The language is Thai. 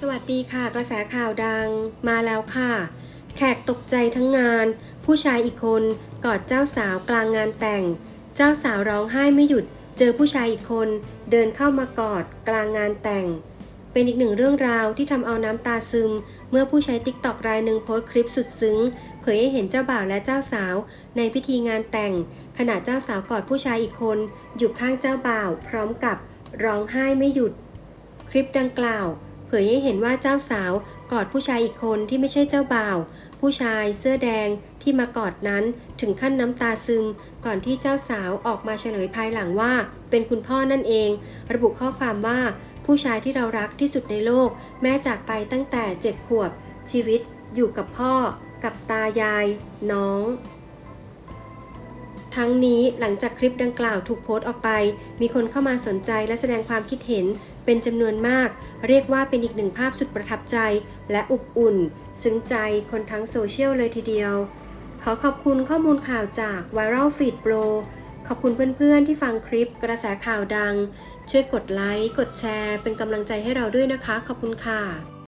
สวัสดีค่ะ กระแสข่าวดังมาแล้วค่ะ แขกตกใจทั้งงาน ผู้ชายอีกคนกอดเจ้าสาวกลางงานแต่ง เจ้าสาวร้องไห้ไม่หยุด เจอผู้ชายอีกคนเดินเข้ามากอดกลางงานแต่ง เป็นอีกหนึ่งเรื่องราวที่ทำเอาน้ำตาซึม เมื่อผู้ใช้ติ๊กตอกรายหนึ่งโพสต์คลิปสุดซึ้ง เผยให้เห็นเจ้าบ่าวและเจ้าสาว ในพิธีงานแต่ง ขณะเจ้าสาวกอดผู้ชายอีกคนอยู่ข้างเจ้าบ่าว พร้อมกับร้องไห้ไม่หยุด คลิปดังกล่าว เผยให้เห็นว่าเจ้าสาวกอดผู้ชายอีกคนที่ไม่ใช่เจ้าบ่าว ผู้ชายเสื้อแดงที่มากอดนั้นถึงขั้นน้ำตาซึม ก่อนที่เจ้าสาวออกมาเฉลยภายหลังว่า เป็นคุณพ่อนั่นเอง ระบุข้อความว่า ผู้ชายที่เรารักที่สุดในโลก แม่จากไปตั้งแต่เจ็ดขวบ ชีวิตอยู่กับพ่อ กับตายาย น้อง ทั้งนี้หลังจากคลิปดังกล่าวถูกโพสต์ออกไป มีคนเข้ามาสนใจและแสดงความคิดเห็นเป็นจำนวนมาก เรียกว่าเป็นอีกหนึ่งภาพสุดประทับใจ และอบอุ่น ซึ้งใจคนทั้งโซเชียลเลยทีเดียว ขอขอบคุณข้อมูลข่าวจาก Viral Feed Pro ขอบคุณเพื่อนๆที่ฟังคลิปกระแสข่าวดัง ช่วยกดไลค์ กดแชร์ เป็นกำลังใจให้เราด้วยนะคะ ขอบคุณค่ะ